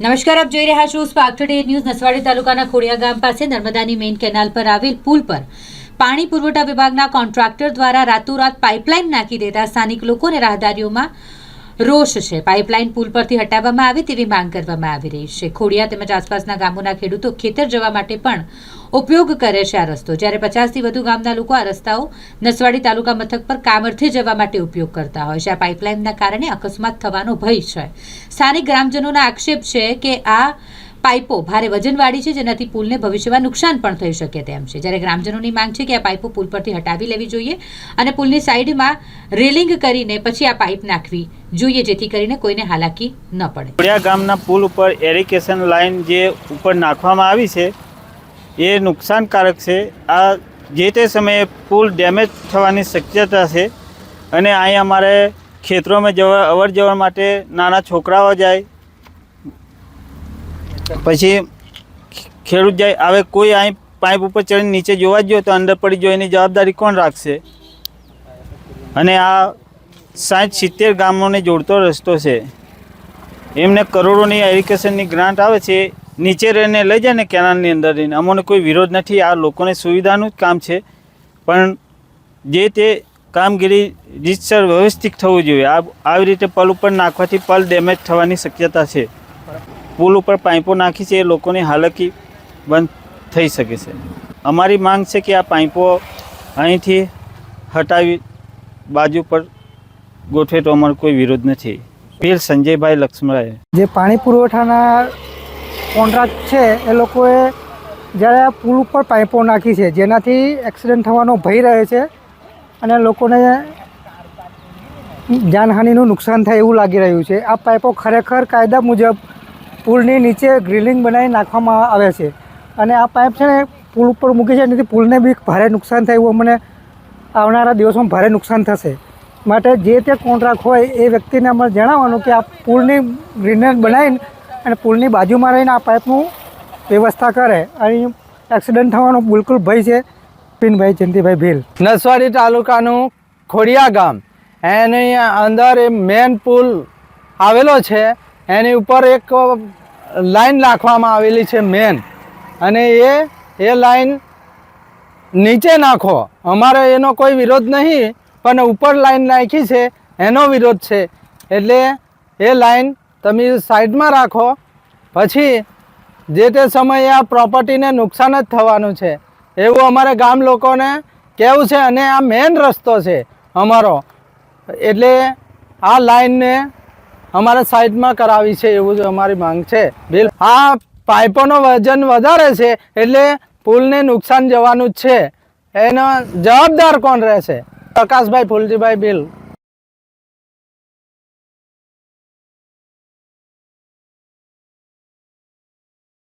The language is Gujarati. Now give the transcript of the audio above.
નમસ્કાર, આપ જોઈ રહ્યા છો સ્પાર્ક ટુડે ન્યૂઝ નસવાડી તાલુકાના ખોડિયા ગામ પાસે નર્મદાની મેઇન કેનાલ પર આવેલ પુલ પર પાણી પુરવઠા વિભાગના કોન્ટ્રાક્ટર દ્વારા રાતોરાત પાઇપલાઇન નાખી દેતા સ્થાનિક લોકોને રાહદારીઓમાં રોષ છે. પાઇપલાઇન પુલ પરથી હટાવવામાં આવે તેવી માંગ કરવામાં આવી રહી છે. ખોડિયા તેમજ આસપાસના ગામોના ખેડૂતો ખેતર જવા માટે પણ ઉપયોગ કરે છે આ રસ્તો. જ્યારે પચાસથી વધુ ગામના લોકો આ રસ્તાઓ નસવાડી તાલુકા મથક પર કામ જવા માટે ઉપયોગ કરતા હોય છે. આ પાઇપલાઇનના કારણે અકસ્માત થવાનો ભય છે. સ્થાનિક ગ્રામજનોના આક્ષેપ છે કે આ પાઇપો ભારે વજનવાળી છે, જેનાથી પુલને ભવિષ્યમાં નુકસાન પણ થઈ શકે તેમ છે. જ્યારે ગ્રામજનોની માંગ છે કે આ પાઇપો પુલ પરથી હટાવી લેવી જોઈએ અને પુલની સાઈડમાં રેલિંગ કરીને પછી આ પાઇપ નાખવી જોઈએ, જેથી કરીને કોઈને હાલાકી ન પડે. ખોડિયા ગામના પુલ ઉપર એરિકેશન લાઇન જે ઉપર નાખવામાં આવી છે, એ નુકસાનકારક છે. આ જે તે સમયે પુલ ડેમેજ થવાની શક્યતા છે અને અહીં અમારે ખેતરોમાં જવા અવર જવર માટે નાના છોકરાઓ જાય પછી ખેડૂત જાય, હવે કોઈ અહીં પાઇપ ઉપર ચડીને નીચે જોવા જ તો અંદર પડી જોઈએ એની જવાબદારી કોણ રાખશે? અને આ સાઠ સિત્તેર ગામોને જોડતો રસ્તો છે. એમને કરોડોની એરિકેશનની ગ્રાન્ટ આવે છે, નીચે રહીને લઈ જાય ને કેનાલની અંદર રહીને. અમને કોઈ વિરોધ નથી, આ લોકોને સુવિધાનું જ કામ છે. પણ જે તે કામગીરી રીતસર વ્યવસ્થિત થવું જોઈએ, આ આવી રીતે પલ ઉપર નાખવાથી પલ ડેમેજ થવાની શક્યતા છે. પુલ ઉપર પાઇપો નાખી છે, એ લોકોની હાલકી બંધ થઈ શકે છે. અમારી માંગ છે કે આ પાઇપો અહીંથી હટાવી બાજુ પર ગોઠવે તો અમારો કોઈ વિરોધ નથી. પીર સંજયભાઈ લક્ષ્મણરાય જે પાણી પુરવઠાના કોન્ટ્રાક્ટ છે, એ લોકોએ જ્યારે આ પુલ ઉપર પાઇપો નાખી છે, જેનાથી એક્સિડન્ટ થવાનો ભય રહે છે અને લોકોને જાનહાનિનું નુકસાન થાય એવું લાગી રહ્યું છે. આ પાઇપો ખરેખર કાયદા મુજબ પુલની નીચે ગ્રીલિંગ બનાવી નાખવામાં આવે છે. અને આ પાઇપ છે ને, પુલ ઉપર મૂકી છે એનાથી પુલને બી ભારે નુકસાન થાય એવું અમને આવનારા દિવસોમાં ભારે નુકસાન થશે. માટે જે તે કોન્ટ્રાક્ટ હોય એ વ્યક્તિને અમારે જણાવવાનું કે આ પુલની ગ્રીનર બનાવીને અને પુલની બાજુમાં રહીને આ પાઇપનું વ્યવસ્થા કરે. અહીં એક્સિડન્ટ થવાનો બિલકુલ ભય છે. પિનભાઈ જયંતિભાઈ ભીલ. નસવાડી તાલુકાનું ખોડિયા ગામ. એની અંદર એ મેન પુલ આવેલો છે. એની ઉપર એક લાઈન નાખવામાં આવેલી છે મેન. અને એ એ લાઈન નીચે નાખો. અમારે એનો કોઈ વિરોધ નહીં, પણ ઉપર લાઈન નાખી છે, એનો વિરોધ છે. એટલે એ લાઈન તમે સાઈડમાં રાખો. પછી જે તે સમયે આ પ્રોપર્ટીને નુકસાન જ થવાનું છે. એવું અમારે ગામ લોકોને કહેવું છે અને આ મેન રસ્તો છે અમારો. એટલે આ લાઈનને અમારે સાઈડમાં કરાવી છે એવું જ અમારી માંગ છે. બિલ આ પાઇપોનો વજન વધારે છે એટલે પુલને નુકસાન જવાનું જ છે. એનો જવાબદાર કોણ રહેશે? પ્રકાશભાઈ, ફૂલજીભાઈ, બિલ.